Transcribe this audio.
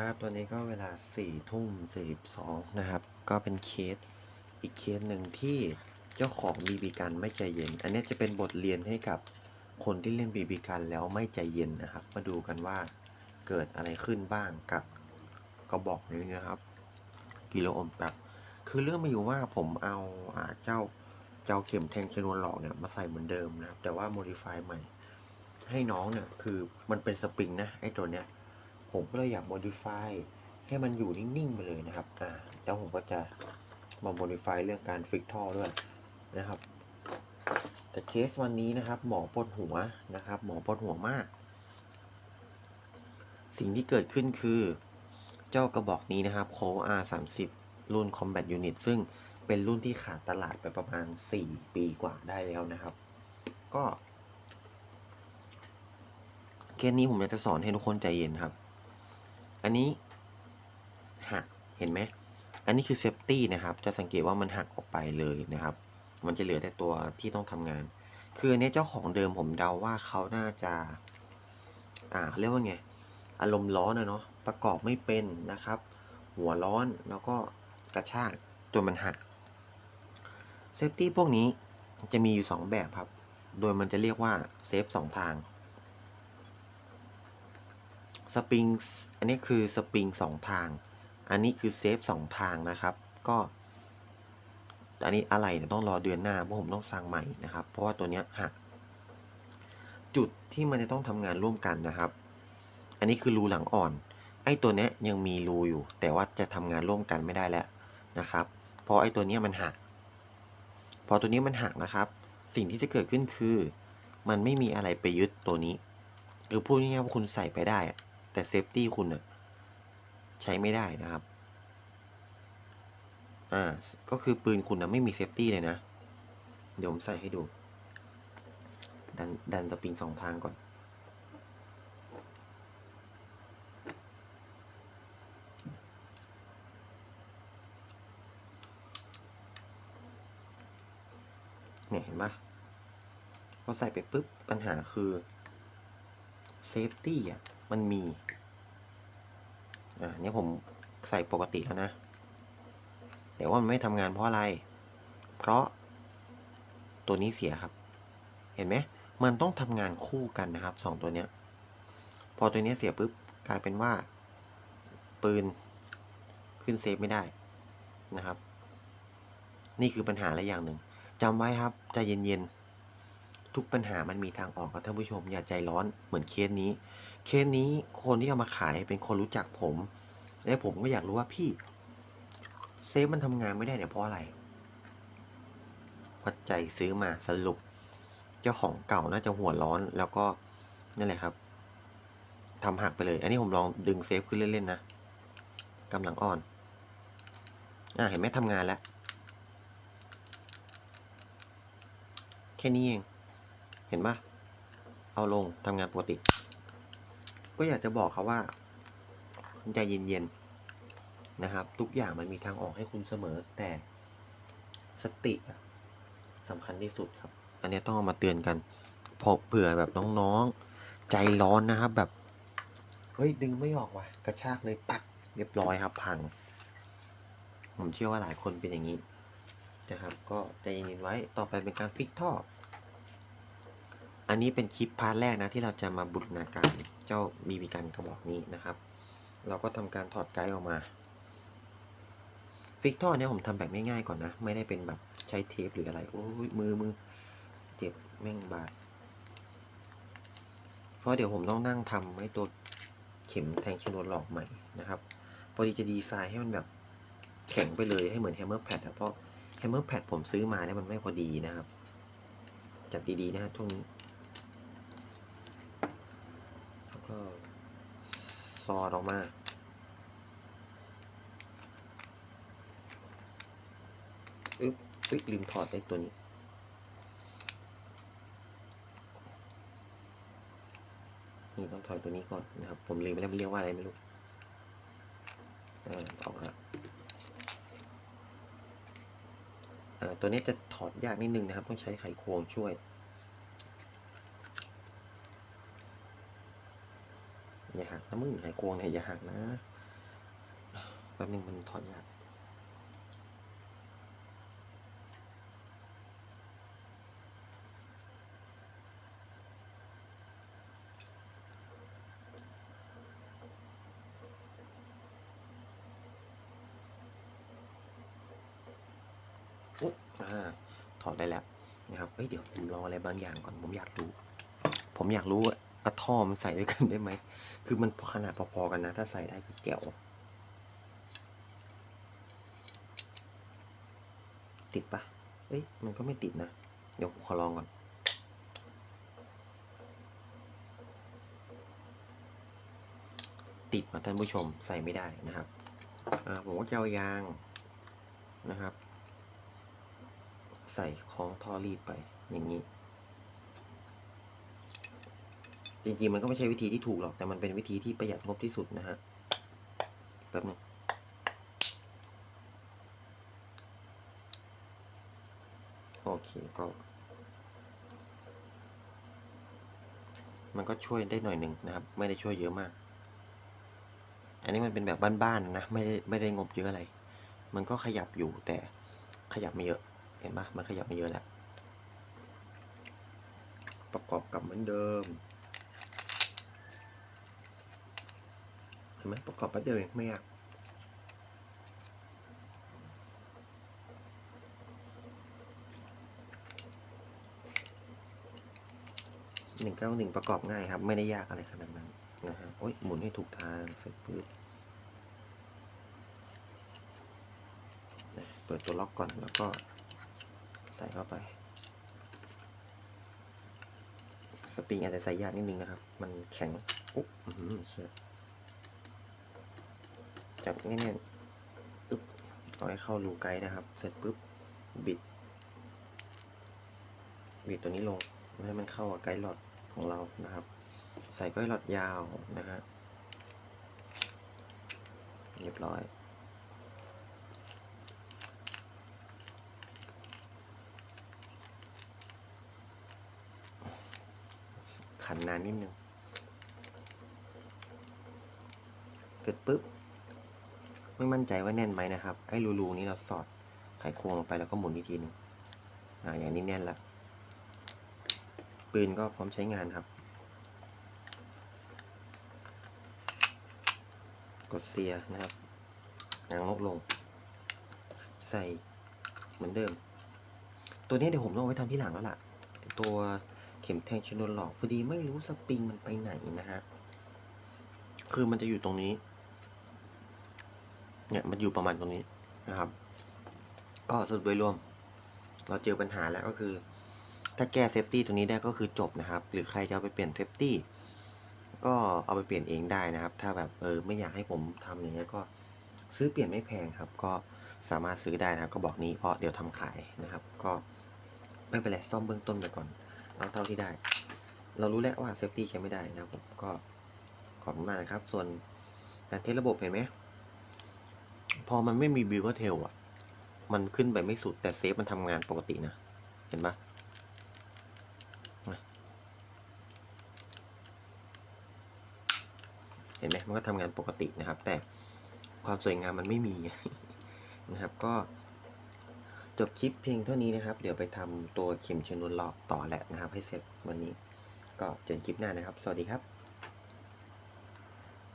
ครับตอนนี้ก็เวลา4ี่ทุ่มสี่สองนะครับ ก็เป็นเคสอีกเคสหนึ่งที่เจ้าของบีบีกันไม่ใจเย็น อันนี้จะเป็นบทเรียนให้กับคนที่เล่นบีบีกันแล้วไม่ใจเย็นนะครับ มาดูกันว่าเกิดอะไรขึ้นบ้างกับกระบอกนี้นะครับ กิโลโอห์มแบบคือเรื่องมาอยู่ว่าผมเอาอาเจ้าเจ้าเข็มแทงชนวนหลอกเนี่ยมาใส่เหมือนเดิมนะครับ แต่ว่าโมดิฟายใหม่ ให้น้องเนี่ยคือมันเป็นสปริงนะไอ้ตัวเนี้ย ผมก็เลยอยาก modify ให้มันอยู่นิ่งๆไปเลยนะครับ อ่าแล้วผมก็จะมา modify เรื่องการฟิกท่อด้วยนะครับ แต่เคสวันนี้นะครับ หมอปวดหัวนะครับ หมอปวดหัวมาก สิ่งที่เกิดขึ้นคือ เจ้ากระบอกนี้นะครับโค R30 รุ่น Combat Unit ซึ่งเป็นรุ่นที่ขาดตลาดไปประมาณ 4 ปีกว่าได้แล้วนะครับ ก็เคสนี้ผมอยากจะสอนให้ทุกคนใจเย็นครับ อันนี้หักเห็นไหมอันนี้คือเซฟตี้นะครับ จะสังเกตว่ามันหักออกไปเลยนะครับ มันจะเหลือแต่ตัวที่ต้องทำงาน คืออันนี้เจ้าของเดิมผมเดาว่าเขาน่าจะ อ่าเรียกว่าไง อารมณ์ร้อนนะเนาะ ประกอบไม่เป็นนะครับ หัวร้อนแล้วก็กระชากจนมันหัก เซฟตี้พวกนี้จะมีอยู่ 2 แบบครับ โดยมันจะเรียกว่าเซฟสองทาง สปริงอันนี้คือสปริงสองทาง อันนี้คือเซฟสองทางนะครับ ก็อันนี้อะไรเนี่ยต้องรอเดือนหน้าเพราะผมต้องสั่งใหม่นะครับ เพราะว่าตัวเนี้ยหักจุดที่มันจะต้องทำงานร่วมกันนะครับ อันนี้คือรูหลังอ่อน ไอ้ตัวเนี้ยยังมีรูอยู่ แต่ว่าจะทำงานร่วมกันไม่ได้แล้วนะครับเพราะไอ้ตัวเนี้ยมันหัก พอตัวนี้มันหักนะครับ สิ่งที่จะเกิดขึ้นคือ มันไม่มีอะไรไปยึดตัวนี้คือพูดง่ายๆว่าคุณใส่ไปได้ แต่เซฟตี้คุณอะใช้ไม่ได้นะครับ อ่า ก็คือปืนคุณนะไม่มีเซฟตี้เลยนะ เดี๋ยวผมใส่ให้ดู ดันดันสปริงสองทางก่อน เนี่ยเห็นปะพอใส่ไปปุ๊บปัญหาคือเซฟตี้อะ มันมี อ่าเนี่ยผมใส่ปกติแล้วนะ แต่ว่ามันไม่ทำงานเพราะอะไร เพราะตัวนี้เสียครับ เห็นไหม มันต้องทำงานคู่กันนะครับสองตัวเนี้ย พอตัวนี้เสียปุ๊บกลายเป็นว่า ปืนขึ้นเซฟไม่ได้นะครับ นี่คือปัญหาละอย่างหนึ่งจำไว้ครับใจเย็นๆทุกปัญหามันมีทางออกครับท่านผู้ชมอย่าใจร้อนเหมือนเคสนี้ เคสนี้คนที่เอามาขายเป็นคนรู้จักผม และผมก็อยากรู้ว่าพี่ เซฟมันทำงานไม่ได้เนี่ยเพราะอะไรวัดใจซื้อมาสรุป เจ้าของเก่าน่าจะหัวร้อนแล้วก็นั่นแหละครับทำหักไปเลย อันนี้ผมลองดึงเซฟขึ้นเล่นๆนะกำลังอ่อน อ่าเห็นไหมทำงานแล้ว แค่นี้เอง เห็นปะเอาลงทำงานปกติ ก็อยากจะบอกเขาว่าใจเย็นๆนะครับ ทุกอย่างมันมีทางออกให้คุณเสมอ แต่สติสำคัญที่สุดครับ อันนี้ต้องเอามาเตือนกันเพอเผื่อแบบน้องๆ ใจร้อนนะครับ แบบเฮ้ยดึงไม่ออกว่ะกระชากเลยปักเรียบร้อยครับ พัง ผมเชื่อว่าหลายคนเป็นอย่างนี้นะครับ ก็ใจเย็นๆไว้ต่อไปเป็นการฟิกท่อ อันนี้เป็นคลิปพาร์ทแรกนะที่เราจะมาบูรณาการเจ้าบีบีกันกระบอกนี้นะครับ เราก็ทำการถอดไกด์ออกมา ฟิกท่อเนี่ยผมทำแบบง่ายๆก่อนนะ ไม่ได้เป็นแบบใช้เทปหรืออะไร โอ้ยมือมือเจ็บแม่งบาด เพราะเดี๋ยวผมต้องนั่งทำให้ตัวเข็มแทงชนวนหลอกใหม่นะครับ พอดีจะดีไซน์ให้มันแบบแข็งไปเลยให้เหมือนแฮมเมอร์แพดอะเพราะแฮมเมอร์แพดผมซื้อมาเนี่ยมันไม่พอดีนะครับ จับดีๆนะฮะทุกนี้ แล้ว ก็ซอดออกมาอึ๊บอึ๊บลืมถอดไอ้ตัวนี้ นี่ต้องถอยตัวนี้ก่อนนะครับ ผมลืมไปแล้วมันเรียกว่าอะไรไม่รู้อ่าออกละอ่าตัวนี้จะถอดยากนิดนึงนะครับ ต้องใช้ไขควงช่วยามึงไขควงเนี่ยอย่าหักนะแป๊บนึงมันถอดยากอุ๊ยอ่าถอดได้แล้วนะครับเอ้ย เดี๋ยวผมลองอะไรบางอย่างก่อน ผมอยากรู้ ผมอยากรู้ ว่าอะท่อมันใส่ด้วยกันได้ไหม คือมันขนาดพอๆกันนะ ถ้าใส่ได้คือแก้วติดปะเอ้ย มันก็ไม่ติดนะ เดี๋ยวขอลองก่อน ติดมาท่านผู้ชมใส่ไม่ได้นะครับ อ่า ผมก็จะเอายางนะครับ ใส่คล้องท่อรีดไปอย่างนี้ จริงๆมันก็ไม่ใช่วิธีที่ถูกหรอกแต่มันเป็นวิธีที่ประหยัดงบที่สุดนะฮะแป๊บนึงโอเคก็มันก็ช่วยได้หน่อยหนึ่งนะครับ ไม่ได้ช่วยเยอะมาก อันนี้มันเป็นแบบบ้านๆนะไม่ได้ไม่ได้งบเยอะอะไร มันก็ขยับอยู่แต่ขยับไม่เยอะ เห็นปะมันขยับไม่เยอะแล้วประกอบกับเหมือนเดิม ห็นไหมประกอบแป๊บเดียวเองไม่ยากหนึ่งเก้าหนึ่งประกอบง่ายครับ ไม่ได้ยากอะไรขนาดนั้นนะฮะโอ้ยหมุนให้ถูกทางเสร็จปุ๊บเปิดตัวล็อกก่อนแล้วก็ใส่เข้าไป สปริงอาจจะใส่ยากนิดนึงนะครับ มันแข็งอุ๊บเชื่อ จับแน่นๆอึ๊บเอาให้เข้ารูไกด์นะครับ เสร็จปุ๊บบิด บิดตัวนี้ลงเพื่อให้มันเข้ากับไกด์หลอดของเรานะครับ ใส่ไกด์หลอดยาวนะฮะเรียบร้อย ขันนานนิดนึง เสร็จปุ๊บ ไม่มั่นใจว่าแน่นไหมนะครับ ไอ้รูๆนี้เราสอดไขควงลงไปแล้วก็หมุนอีกทีหนึงอ่าอย่างนี้แน่นละปืนก็พร้อมใช้งานครับ กดเสียนะครับยางลบลง ใส่เหมือนเดิม ตัวนี้เดี๋ยวผมต้องเอาไว้ทำที่หลังแล้วล่ะ ตัวเข็มแทงชนวนหลอกพอดีไม่รู้สปริงมันไปไหนนะฮะ คือมันจะอยู่ตรงนี้ เนี่ยมันอยู่ประมาณตรงนี้นะครับ ก็สรุปโดยรวม เราเจอปัญหาแล้วก็คือ ถ้าแก้เซฟตี้ตรงนี้ได้ก็คือจบนะครับ หรือใครจะเอาไปเปลี่ยนเซฟตี้ก็เอาไปเปลี่ยนเองได้นะครับ ถ้าแบบเออไม่อยากให้ผมทำอย่างเงี้ยก็ซื้อเปลี่ยนไม่แพงครับ ก็สามารถซื้อได้นะครับ ก็บอกนี้เพราะเดี๋ยวทำขายนะครับ ก็ไม่เป็นไรซ่อมเบื้องต้นไปก่อน เอาเท่าที่ได้ เรารู้แล้วว่าเซฟตี้ใช้ไม่ได้นะครับผมก็ขอบคุณมากนะครับ ส่วนการเทสระบบเห็นไหม พอมันไม่มีบิวเทลอะ มันขึ้นไปไม่สุดแต่เซฟมันทำงานปกตินะ เห็นปะเห็นไหมมันก็ทำงานปกตินะครับ แต่ความสวยงามมันไม่มีนะครับ ก็จบคลิปเพียงเท่านี้นะครับ เดี๋ยวไปทำตัวเข็มชนวนหลอกต่อแหละนะครับ ให้เสร็จวันนี้ ก็เจอกันคลิปหน้านะครับ สวัสดีครับ